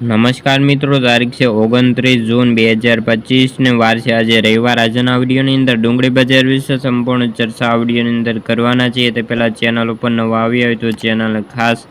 નમસ્કાર મિત્રો, તારીખ છે ઓગણત્રીસ જૂન બે હજાર પચીસને વાર છે આજે રવિવાર. આજના આવડીઓની અંદર ડુંગળી બજાર વિશે સંપૂર્ણ ચર્ચા આવડીઓની અંદર કરવાના છીએ. તે પહેલાં ચેનલ ઉપર નવા આવી હોય તો ચેનલ ખાસ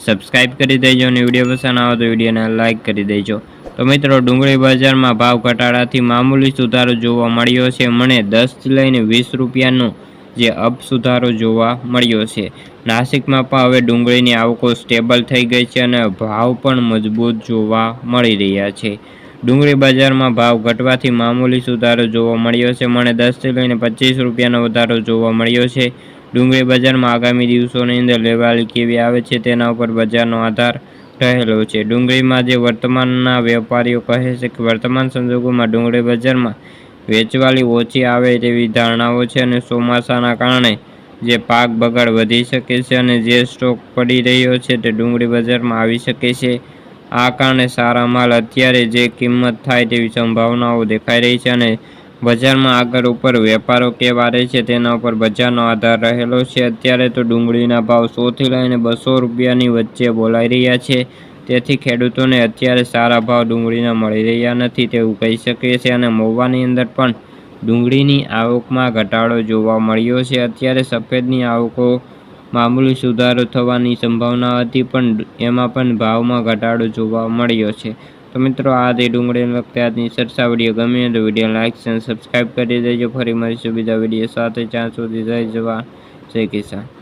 સબસ્ક્રાઈબ કરી દેજો અને વીડિયો પસંદ આવે તો વિડીયોને લાઇક કરી દેજો. તો મિત્રો, ડુંગળી બજારમાં ભાવ ઘટાડાથી મામૂલી સુધારો જોવા મળ્યો છે. મને દસથી લઈને વીસ રૂપિયાનો જે અપ સુધારો જોવા મળ્યો છે. નાસિકમાં પણ હવે ડુંગળીની આવકો સ્ટેબલ થઈ ગઈ છે અને ભાવ પણ મજબૂત જોવા મળી રહ્યા છે. ડુંગળી બજારમાં ભાવ ઘટવાથી મામૂલી સુધારો જોવા મળ્યો છે. મને દસથી લઈને પચીસ રૂપિયાનો વધારો જોવા મળ્યો છે. ડુંગળી બજારમાં આગામી દિવસોની અંદર લેવાલી કેવી આવે છે તેના ઉપર બજારનો આધાર રહેલો છે. ડુંગળીમાં જે વર્તમાનના વેપારીઓ કહે છે કે વર્તમાન સંજોગોમાં ડુંગળી બજારમાં વેચવાલી ઓછી આવે તેવી ધારણાઓ છે અને ચોમાસાના કારણે જે પાક બગાડ વધી શકે છે અને જે સ્ટોક પડી રહ્યો છે તે ડુંગળી બજારમાં આવી શકે છે. આ કારણે સારા માલ અત્યારે જે કિંમત થાય તેવી સંભાવનાઓ દેખાઈ રહી છે અને બજારમાં આગળ ઉપર વેપારો કેવા રહે છે તેના ઉપર બજારનો આધાર રહેલો છે. અત્યારે તો ડુંગળીના ભાવ સોથી લઈને બસો રૂપિયાની વચ્ચે બોલાઈ રહ્યા છે. તેથી ખેડૂતોને અત્યારે સારા ભાવ ડુંગળીના મળી રહ્યા નથી તેવું કહી શકીએ છીએ અને મહુવાની અંદર પણ ડુંગળીની આવકમાં ઘટાડો જોવા મળ્યો છે. અત્યારે સફેદની આવકો મામૂલી સુધારો થવાની સંભાવના હતી પણ એમાં પણ ભાવમાં ઘટાડો જોવા મળ્યો છે. તો મિત્રો, આ તે ડુંગળીને લગતા આજની સરસાવડીઓ ગમે તો વીડિયો લાઇક અને સબસ્ક્રાઈબ કરી દેજો. ફરી મળીશું બીજા વીડિયો સાથે. જ્યાં સુધી જય જવા જય કિસાન.